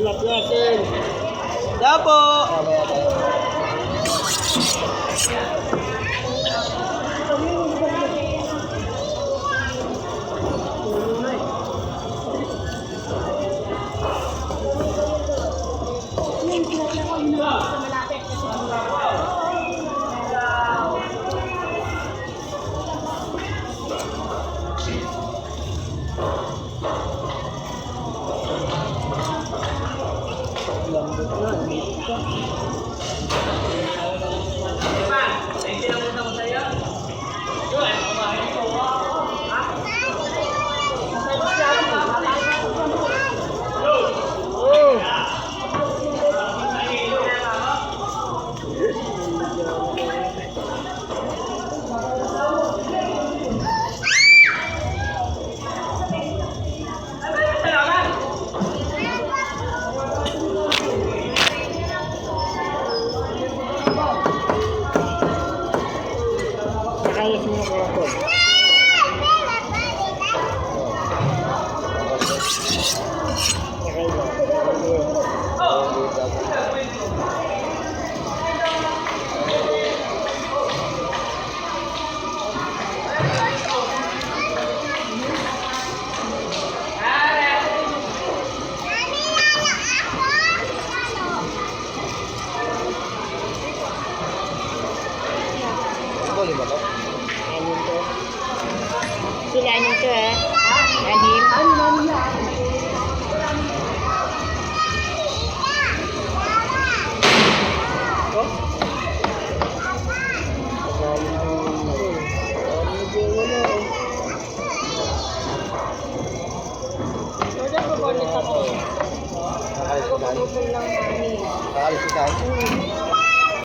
tilapia asin. Dapo. Dapo. Na, dito ka. Nakayos mo ako ako. Boleh ba Tutol lang namin. Nakaalis ka tayo.